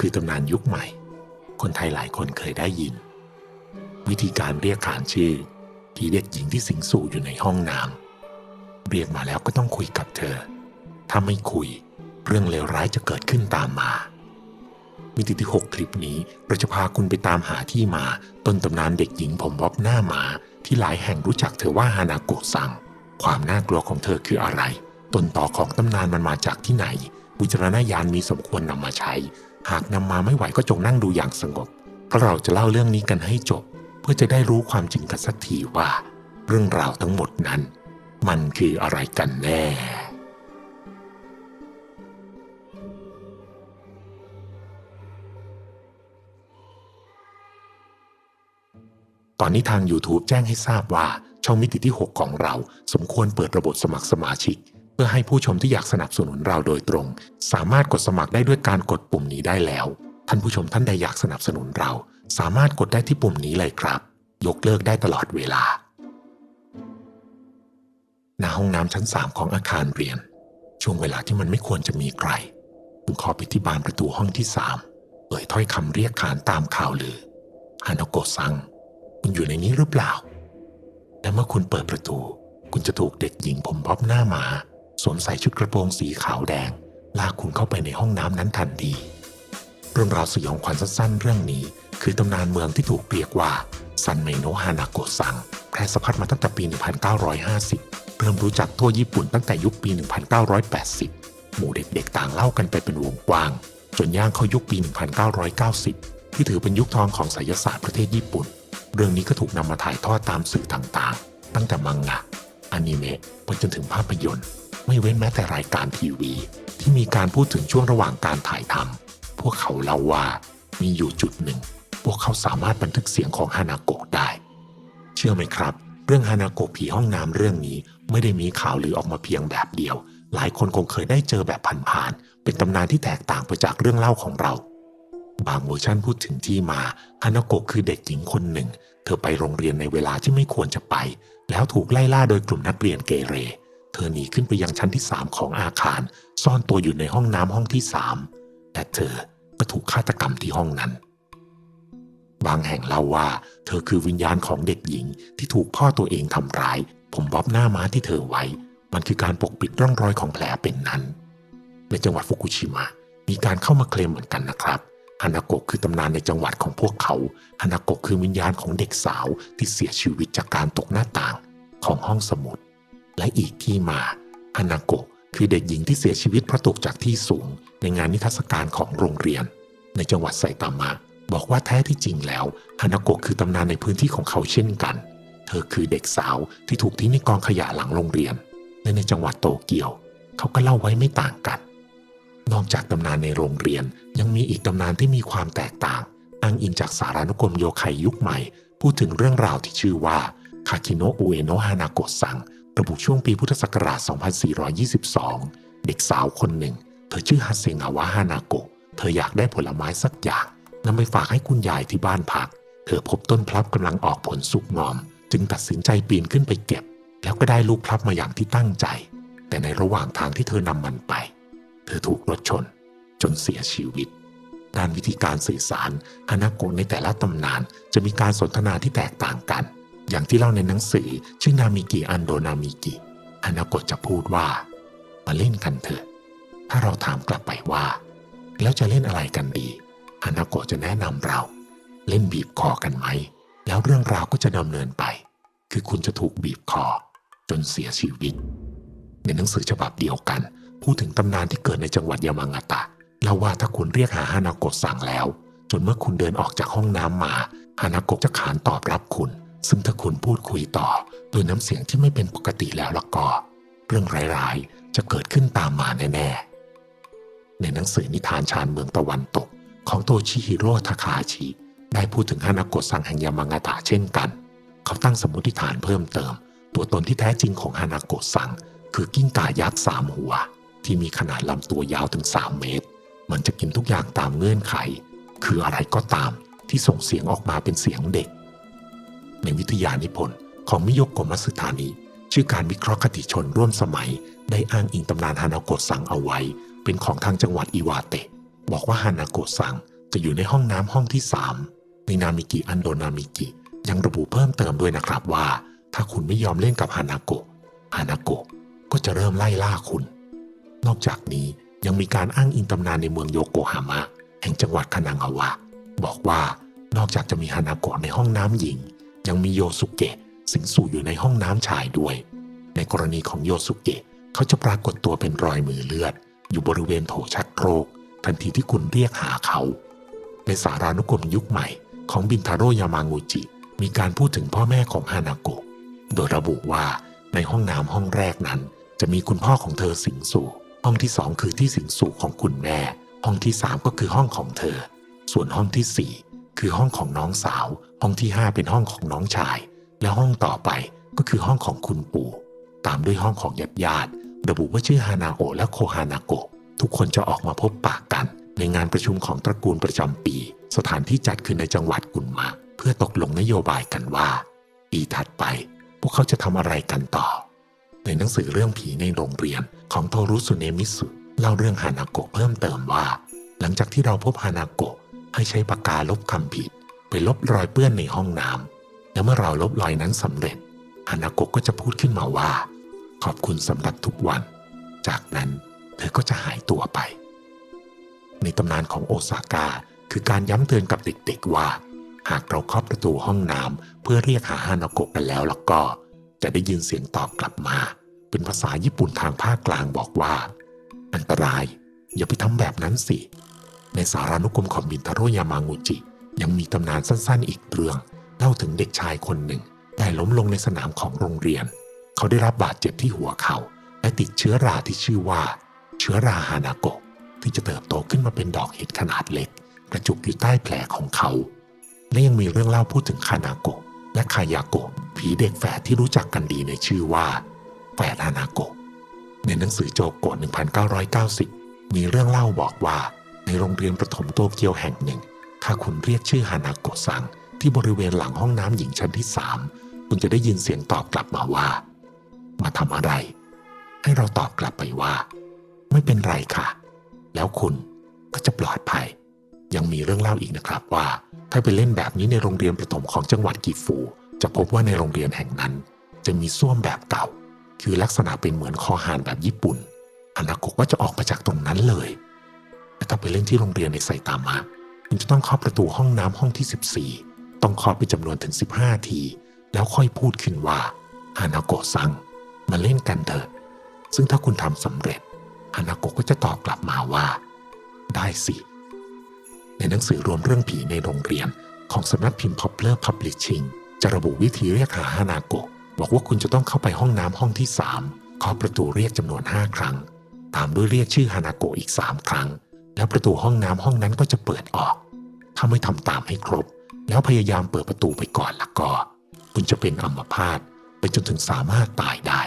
คือตำนานยุคใหม่ คนไทยหลายคนเคยได้ยิน วิธีการเรียกขานชื่อ ที่เด็กหญิงที่สิงสู่อยู่ในห้องน้ำเรียกมาแล้วก็ต้องคุยกับเธอ ถ้าไม่คุย เรื่องเลวร้ายจะเกิดขึ้นตามมา มิติที่ 6 คลิปนี้เราจะพาคุณไปตามหาที่มาต้นตำนานเด็กหญิงผมบ๊อบหน้าหมา ที่หลายแห่งรู้จักเธอว่าฮานาโกะซังความน่ากลัวของเธอคืออะไร ต้นต่อของตำนานมันมาจากที่ไหน วิจารณญาณมีสมควรนำมาใช้ หากนำมาไม่ไหวก็จงนั่งดูอย่างสงบ เพราะเราจะเล่าเรื่องนี้กันให้จบ เพื่อจะได้รู้ความจริงกันสักทีว่า เรื่องราวทั้งหมดนั้น มันคืออะไรกันแน่ตอนนี้ทาง YouTube แจ้งให้ทราบว่าช่องมิติที่ 6 ของเรา สมควรเปิดระบบสมัครสมาชิก พื่อให้ผู้ชมที่อยากสนับสนุนเราโดยตรง สามารถกดสมัครได้ด้วยการกดปุ่มนี้ได้แล้ว ท่านผู้ชมท่านใดอยากสนับสนุนเรา สามารถกดได้ที่ปุ่มนี้เลยครับ ยกเลิกได้ตลอดเวลาณห้องน้ำชั้น3ของอาคารเรียน ช่วงเวลาที่มันไม่ควรจะมีใครคุณขอไปที่บานประตูห้องที่3เอ่ยถ้อยคำเรียกขานตามข่าวลือฮานาโกะซัง คุณอยู่ในนี้หรือเปล่า และเมื่อคุณเปิดประตู คุณจะถูกเด็กหญิงผมบ๊อบหน้าหมา สวมใส่ชุดกระโปรงสีขาวแดง ลากคุณเข้าไปในห้องน้ำนั้นทันทีเรื่องราวสยองขวัญสั้นๆเรื่องนี้ คือตำนานเมืองที่ถูกเรียกว่าซันเมโนฮานาโกซังแพร่สะพัดมาตั้งแต่ปี 1950 เริ่มรู้จักทั่วญี่ปุ่นตั้งแต่ยุคปี 1980 หมู่เด็กๆต่างเล่ากันไปเป็นวงกว้าง จนย่างเข้ายุคปี 1990 ที่ถือเป็นยุคทองของไสยศาสตร์ประเทศญี่ปุ่น เรื่องนี้ก็ถูกนำมาถ่ายทอดตามสื่อต่างๆ ตั้งแต่มังงะอนิเมะไปจนถึงภาพยนตร์ ไม่เว้นแม้แต่รายการทีวี ที่มีการพูดถึงช่วงระหว่างการถ่ายทำพวกเขาเล่าว่ามีอยู่จุดหนึ่ง พวกเขาสามารถบันทึกเสียงของฮานาโกะได้ เชื่อไหมครับ เรื่องฮานาโกะผีห้องน้ำเรื่องนี้ไม่ได้มีข่าวลือออกมาเพียงแบบเดียว หลายคนคงเคยได้เจอแบบผ่านๆเป็นตำนานที่แตกต่างไปจากเรื่องเล่าของเราบางเวอร์ชันพูดถึงที่มาฮานาโกะคือเด็กหญิงคนหนึ่ง เธอไปโรงเรียนในเวลาที่ไม่ควรจะไป แล้วถูกไล่ล่าโดยกลุ่มนักเรียนเกเร เธอหนีขึ้นไปยังชั้นที่ 3 ของอาคาร ซ่อนตัวอยู่ในห้องน้ำห้องที่ 3 แต่เธอก็ถูกฆาตกรรมที่ห้องนั้น บางแห่งเล่าว่า เธอคือวิญญาณของเด็กหญิงที่ถูกพ่อตัวเองทำร้าย ผมบ๊อบหน้าม้าที่เธอไว้ มันคือการปกปิดร่องรอยของแผลเป็นนั้นในจังหวัดฟุกุชิมะมีการเข้ามาเคลมเหมือนกันนะครับฮานาโกะคือตำนานในจังหวัดของพวกเขาฮานาโกะคือวิญญาณของเด็กสาวที่เสียชีวิตจากการตกหน้าต่างของห้องสมุด และอีกที่มาฮานาโกะคือเด็กหญิงที่เสียชีวิตเพราะตกจากที่สูง ในงานนิทรรศการของโรงเรียน ในจังหวัดไซตามะ บอกว่าแท้ที่จริงแล้วฮานาโกะคือตำนานในพื้นที่ของเขาเช่นกัน เธอคือเด็กสาวที่ถูกทิ้งในกองขยะหลังโรงเรียนและในจังหวัดโตเกียว เขาก็เล่าไว้ไม่ต่างกัน นอกจากตำนานในโรงเรียนยังมีอีกตำนานที่มีความแตกต่างอ้างอิงจากสารานุกรมโยไคยุคใหม่ พูดถึงเรื่องราวที่ชื่อว่าคาคิโนะอุเอโนะฮานาโกะซัง ระบุช่วงปีพุทธศักราช 2422 เด็กสาวคนหนึ่ง เธอชื่อฮาเซงาวะฮานาโกะ เธออยากได้ผลไม้สักอย่างนำไปฝากให้คุณยายที่บ้านพัก เธอพบต้นพลับกำลังออกผลสุกงอม จึงตัดสินใจปีนขึ้นไปเก็บ แล้วก็ได้ลูกพลับมาอย่างที่ตั้งใจ แต่ในระหว่างทางที่เธอนำมันไป เธอถูกรถชน จนเสียชีวิตด้านวิธีการสื่อสารฮานาโกะในแต่ละตำนานจะมีการสนทนาที่แตกต่างกัน อย่างที่เล่าในหนังสือ ชื่อนามิกิอันโดนามิกิฮานาโกะจะพูดว่า มาเล่นกันเถอะ ถ้าเราถามกลับไปว่า แล้วจะเล่นอะไรกันดีฮานาโกะจะแนะนำเรา เล่นบีบคอกันไหม แล้วเรื่องราวก็จะดำเนินไป คือคุณจะถูกบีบคอ จนเสียชีวิต ในหนังสือฉบับเดียวกัน พูดถึงตำนานที่เกิดในจังหวัดยามางาตะเล่าว่าถ้าคุณเรียกหาฮานาโกะสั่งแล้ว จนเมื่อคุณเดินออกจากห้องน้ำมาฮานาโกะจะขานตอบรับคุณ ซึ่งถ้าคุณพูดคุยต่อโดยน้ำเสียงที่ไม่เป็นปกติแล้วละก็เรื่องร้ายๆ จะเกิดขึ้นตามมาแน่ๆ ในหนังสือนิทานชาญเมืองตะวันตก ของโตชิฮิโร่ทาคาชิ ได้พูดถึงฮานาโกะซังแห่งยามางาตะเช่นกัน เขาตั้งสมมติฐานเพิ่มเติม ตัวตนที่แท้จริงของฮานาโกะซัง คือกิ้งก่ายักษ์สามหัว ที่มีขนาดลำตัวยาวถึง 3 เมตร มันจะกินทุกอย่างตามเงื่อนไข คืออะไรก็ตามที่ส่งเสียงออกมาเป็นเสียงเด็ก ในวิทยานิพนธ์ของมิโยโกมัสึธานิชื่อการวิเคราะห์คติชนร่วมสมัย ได้อ้างอิงตำนานฮานาโกะซังเอาไว้ เป็นของทางจังหวัดอิวาเตะ บอกว่าฮานาโกะซังจะอยู่ในห้องน้ำห้องที่สามในนามิกิอันโดนามิกิ ยังระบุเพิ่มเติมด้วยนะครับว่า ถ้าคุณไม่ยอมเล่นกับฮานาโกะฮานาโกะก็จะเริ่มไล่ล่าคุณ นอกจากนี้ยังมีการอ้างอิงตำนานในเมืองโยโกฮาม่าแห่งจังหวัดคานางาวะ บอกว่านอกจากจะมีฮานาโกะในห้องน้ำหญิง ยังมีโยสุเกะสิงสู่อยู่ในห้องน้ำชายด้วย ในกรณีของโยสุเกะเขาจะปรากฏตัวเป็นรอยมือเลือด อยู่บริเวณโถชักโครก ทันทีที่คุณเรียกหาเขา ในสารานุกรมยุคใหม่ของบินทาโรยามางูจิ มีการพูดถึงพ่อแม่ของฮานาโกะโดยระบุว่าในห้องน้ำห้องแรกนั้น จะมีคุณพ่อของเธอสิงสู่ ห้องที่สองคือที่สิงสู่ของคุณแม่ ห้องที่สามก็คือห้องของเธอ ส่วนห้องที่สี่ คือห้องของน้องสาว ห้องที่ห้าเป็นห้องของน้องชาย และห้องต่อไปก็คือห้องของคุณปู่ ตามด้วยห้องของญาติญาติระบุว่าชื่อฮานาโอะและโคฮานาโกะทุกคนจะออกมาพบปากกัน ในงานประชุมของตระกูลประจำปี สถานที่จัดขึ้นในจังหวัดกุนมา เพื่อตกลงนโยบายกันว่า ปีถัดไป พวกเขาจะทำอะไรกันต่อ ในหนังสือเรื่องผีในโรงเรียนของโทรุสุเนมิสุเล่าเรื่องฮานาโกะเพิ่มเติมว่า หลังจากที่เราพบฮานาโก ให้ใช้ปากกาลบคำผิด ไปลบรอยเปื้อนในห้องน้ำและเมื่อเราลบรอยนั้นสำเร็จฮานาโกะก็จะพูดขึ้นมาว่า ขอบคุณสำหรับทุกวัน จากนั้นเธอก็จะหายตัวไป ในตำนานของโอซาก้าคือการย้ำเตือนกับเด็กๆว่า หากเราเคาะประตูห้องน้ำเพื่อเรียกหาฮานาโกะกันแล้วแล้วก็ จะได้ยินเสียงตอบกลับมา เป็นภาษาญี่ปุ่นทางภาคกลางบอกว่า อันตราย อย่าไปทำแบบนั้นสิ ในสารานุกรมของบินทาโรยามางูจิ ยังมีตำนานสั้นๆ อีกเรื่องเล่าถึงเด็กชายคนหนึ่งได้ล้มลงในสนามของโรงเรียน เขาได้รับบาดเจ็บที่หัวเขา่าและติดเชื้อราที่ชื่อว่า เชื้อราฮานาโกะที่จะเติบโตขึ้นมาเป็นดอกเห็ดขนาดเล็ก กระจุกอยู่ใต้แผลของเขา และยังมีเรื่องเล่าพูดถึงคานาโกะและคายาโกะผีเด็กแฝดที่รู้จักกันดีในชื่อว่าแฝดฮานาโกะในหนังสือโจโกะ1990 มีเรื่องเล่าบอกว่า ในโรงเรียนประถมโตเกียวแห่งหนึ่ง ถ้าคุณเรียกชื่อฮานาโกะซังที่บริเวณหลังห้องน้ำหญิงชั้นที่สามคุณจะได้ยินเสียงตอบกลับมาว่า มาทำอะไร ให้เราตอบกลับไปว่า ไม่เป็นไรค่ะ แล้วคุณก็จะปลอดภัย ยังมีเรื่องเล่าอีกนะครับว่า ถ้าไปเล่นแบบนี้ในโรงเรียนประถมของจังหวัดกิฟู จะพบว่าในโรงเรียนแห่งนั้น จะมีส้วมแบบเก่า คือลักษณะเป็นเหมือนคอหานแบบญี่ปุ่นฮานาโกก็จะออกมาจากตรงนั้นเลย ถ้าไปเล่นที่โรงเรียนในไซตามะคุณจะต้องเคาะประตูห้องน้ำห้องที่ 14 ต้องเคาะเป็นจำนวนถึง 15 ที แล้วค่อยพูดขึ้นว่าฮานาโกะซังมาเล่นกันเถิดซึ่งถ้าคุณทำสำเร็จฮานาโกะก็จะตอบกลับมาว่า ได้สิ ในหนังสือรวมเรื่องผีในโรงเรียนของสำนักพิมพ์ Poplar Publishing จะระบุวิธีเรียกหาฮานาโกะบอกว่าคุณจะต้องเข้าไปห้องน้ำห้องที่3เคาะประตูเรียกจำนวน 5 ครั้ง ตามด้วยเรียกชื่อฮานาโกะอีก 3 ครั้ง แล้วประตูห้องน้ำห้องนั้นก็จะเปิดออก ถ้าไม่ทำตามให้ครบ แล้วพยายามเปิดประตูไปก่อนละก็ คุณจะเป็นอัมพาตไปจนถึงสามารถตายได้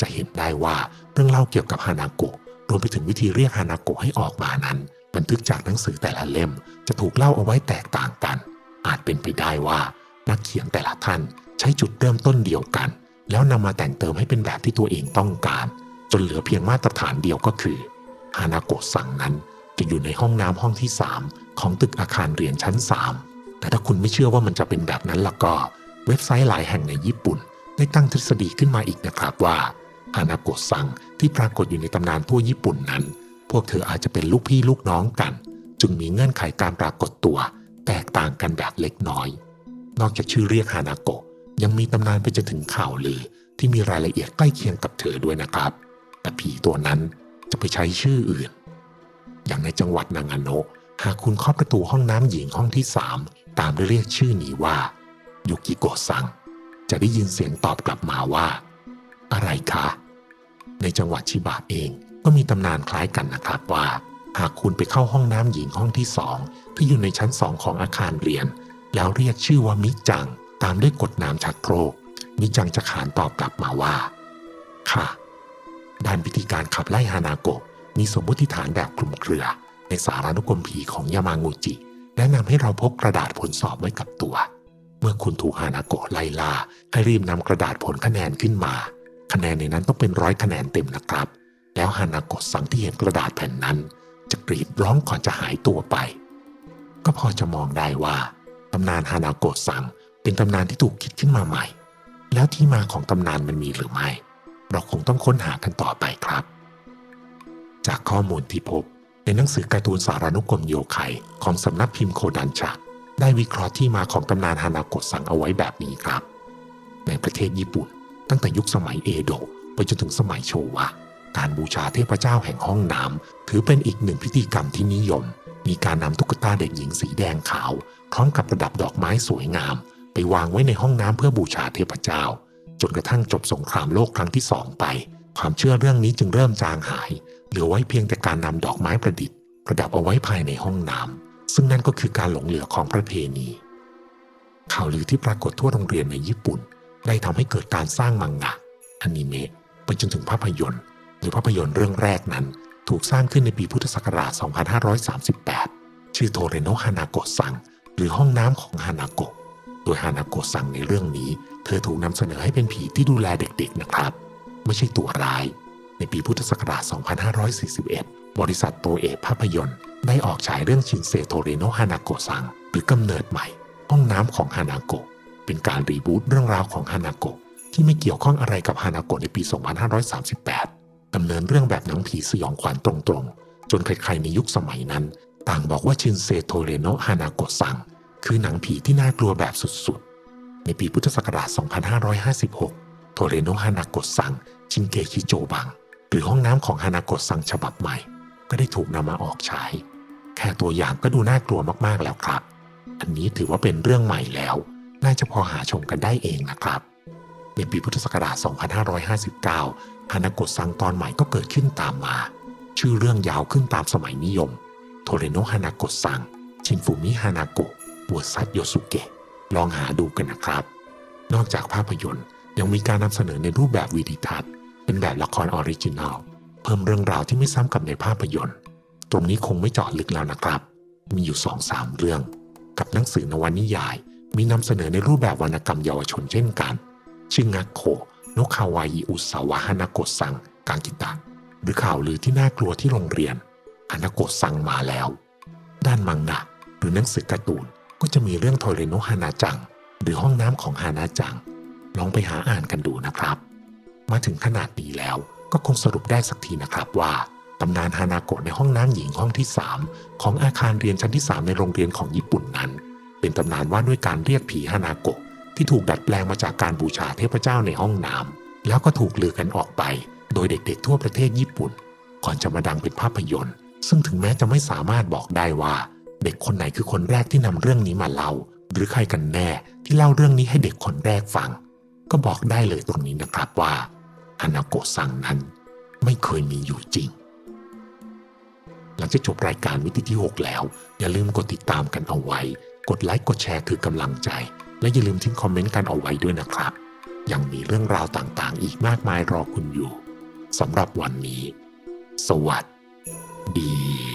จะเห็นได้ว่าเรื่องเล่าเกี่ยวกับฮานาโกะรวมไปถึงวิธีเรียกฮานาโกะให้ออกมานั้น บันทึกจากหนังสือแต่ละเล่ม จะถูกเล่าเอาไว้แตกต่างกัน อาจเป็นไปได้ว่า นักเขียนแต่ละท่านใช้จุดเริ่มต้นเดียวกัน แล้วนำมาแต่งเติมให้เป็นแบบที่ตัวเองต้องการ จนเหลือเพียงมาตรฐานเดียวก็คือฮานาโกะสั่งนั้น จะอยู่ในห้องน้ำห้องที่ 3 ของตึกอาคารเรียนชั้น 3 แต่ถ้าคุณไม่เชื่อว่ามันจะเป็นแบบนั้นล่ะก็ เว็บไซต์หลายแห่งในญี่ปุ่น ได้ตั้งทฤษฎีขึ้นมาอีกนะครับว่าฮานาโกะซังที่ปรากฏอยู่ในตำนานทั่วญี่ปุ่นนั้น พวกเธออาจจะเป็นลูกพี่ลูกน้องกัน จึงมีเงื่อนไขการปรากฏตัว แตกต่างกันแบบเล็กน้อย นอกจากชื่อเรียกฮานาโกะยังมีตำนานไปจนถึงข่าวลือ ที่มีรายละเอียดใกล้เคียงกับเธอด้วยนะครับ แต่ผีตัวนั้นจะไปใช้ชื่ออื่น อย่างในจังหวัดนางาโนะหากคุณเคาะประตูห้องน้ำหญิงห้องที่สามตามด้วยเรียกชื่อนี้ว่ายุกิโกะซัง จะได้ยินเสียงตอบกลับมาว่า อะไรคะ ในจังหวัดชิบะเองก็มีตำนานคล้ายกันนะครับว่า หากคุณไปเข้าห้องน้ำหญิงห้องที่สองที่อยู่ในชั้นสองของอาคารเรียน แล้วเรียกชื่อว่ามิจัง ตามด้วยกดน้ำชักโครก มิจังจะขานตอบกลับมาว่า ค่ะด้านวิธีการขับไล่ฮานาโกะ มีสมมติฐานแบบคลุมเครือ ในสารานุกรมผีของยามางูจิ แนะนำให้เราพกกระดาษผลสอบไว้กับตัว เมื่อคุณถูกฮานาโกะไล่ล่าให้รีบนำกระดาษผลคะแนนขึ้นมา คะแนนในนั้นต้องเป็นร้อยคะแนนเต็มนะครับ แล้วฮานาโกะสั่งที่เห็นกระดาษแผ่นนั้น จะกรีดร้องก่อนจะหายตัวไป ก็พอจะมองได้ว่าตำนานฮานาโกะซังเป็นตำนานที่ถูกคิดขึ้นมาใหม่ แล้วที่มาของตำนานมันมีหรือไม่ เราคงต้องค้นหากันต่อไปครับ จากข้อมูลที่พบ ในหนังสือการ์ตูนสารานุกรมโยไคของสำนักพิมพ์โคดันชะได้วิเคราะห์ที่มาของตำนานฮานาโกะซังเอาไว้แบบนี้ครับ ในประเทศญี่ปุ่น ตั้งแต่ยุคสมัยเอโดะไปจนถึงสมัยโชวะ การบูชาเทพเจ้าแห่งห้องน้ำถือเป็นอีกหนึ่งพิธีกรรมที่นิยม มีการนำตุ๊กตาเด็กหญิงสีแดงขาวพร้อมกับประดับดอกไม้สวยงาม ไปวางไว้ในห้องน้ำเพื่อบูชาเทพเจ้า จนกระทั่งจบสงครามโลกครั้งที่สองไป ความเชื่อเรื่องนี้จึงเริ่มจางหาย เหลือไว้เพียงแต่การนำดอกไม้ประดิษฐ์ประดับเอาไว้ภายในห้องน้ำซึ่งนั่นก็คือการหลงเหลือของประเพณี ข่าวลือที่ปรากฏทั่วโรงเรียนในญี่ปุ่น ได้ทำให้เกิดการสร้างมังงะอนิเมะไปจนถึงภาพยนตร์ หรือภาพยนตร์เรื่องแรกนั้น ถูกสร้างขึ้นในปีพุทธศักราช 2538 ชื่อโทเรโนฮานาโกะซังหรือห้องน้ำของฮานาโกะโดยฮานาโกะซังในเรื่องนี้ เธอถูกนำเสนอให้เป็นผีที่ดูแลเด็กๆนะครับ ไม่ใช่ตัวร้าย ในปีพุทธศักราช 2541 บริษัทโตเอะภาพยนตร์ ได้ออกฉายเรื่องชินเซโทเรโนฮานาโกะซัง หรือกำเนิดใหม่ ห้องน้ำของฮานาโกะ เป็นการรีบูตเรื่องราวของฮานาโกะที่ไม่เกี่ยวข้องอะไรกับฮานาโกะในปี 2538 ดำเนินเรื่องแบบหนังผีสยองขวัญตรงๆ จนใครๆในยุคสมัยนั้น ต่างบอกว่าชินเซโทเรโนฮานาโกะซัง คือหนังผีที่น่ากลัวแบบสุดๆ ในปีพุทธศักราช 2556 โทเรโนฮานาโกะซังชินเกชิโจบัง รือห้องน้ำของฮานาโกะซังฉบับใหม่ ก็ได้ถูกนำมาออกฉายแค่ตัวอย่างก็ดูน่ากลัวมากๆแล้วครับ อันนี้ถือว่าเป็นเรื่องใหม่แล้ว น่าจะพอหาชมกันได้เองนะครับ ในปีพุทธศักราช 2559 ฮานาโกะซังตอนใหม่ก็เกิดขึ้นตามมา ชื่อเรื่องยาวขึ้นตามสมัยนิยม โทเรโนฮานาโกะซัง ชินฟูมิฮานาโกะบัวซัตโยสุเกะ ลองหาดูกันนะครับ นอกจากภาพยนตร์ยังมีการนำเสนอในรูปแบบวิดีทัศน์ เป็นแบบละครออริจินัลเพิ่มเรื่องราวที่ไม่ซ้ำกับในภาพยนตร์ ตรงนี้คงไม่เจาะลึกแล้วนะครับ มีอยู่สองสามเรื่อง กับหนังสือนวนิยาย มีนำเสนอในรูปแบบวรรณกรรมเยาวชนเช่นกัน ชื่องักโคโนคาวายิอุสาวะฮานาโกะซังกางกิตะหรือข่าวลือที่น่ากลัวที่โรงเรียนฮานาโกะซังมาแล้ว ด้านมังงะหรือหนังสือการ์ตูนก็จะมีเรื่องโทเรโนฮานาจัง หรือห้องน้ำของฮานาจัง ลองไปหาอ่านกันดูนะครับ มาถึงขนาดนี้แล้วก็คงสรุปได้สักทีนะครับว่าตำนานฮานาโกะในห้องน้ำหญิงห้องที่ 3 ของอาคารเรียนชั้นที่ 3 ในโรงเรียนของญี่ปุ่นนั้น เป็นตำนานว่าด้วยการเรียกผีฮานาโกะที่ถูกดัดแปลงมาจากการบูชาเทพเจ้าในห้องน้ำแล้วก็ถูกลือกันออกไป โดยเด็กๆทั่วประเทศญี่ปุ่น ก่อนจะมาดังเป็นภาพยนตร์ ซึ่งถึงแม้จะไม่สามารถบอกได้ว่า เด็กคนไหนคือคนแรกที่นำเรื่องนี้มาเล่า หรือใครกันแน่ที่เล่าเรื่องนี้ให้เด็กคนแรกฟัง ก็บอกได้เลยตรงนี้นะครับว่าฮานาโกะซังนั้นไม่เคยมีอยู่จริง หลังจากจบรายการมิติที่ 6 แล้ว อย่าลืมกดติดตามกันเอาไว้ กดไลค์กดแชร์คือกำลังใจ และอย่าลืมทิ้งคอมเมนต์กันเอาไว้ด้วยนะครับ ยังมีเรื่องราวต่างๆ อีกมากมายรอคุณอยู่สำหรับวันนี้ สวัสดี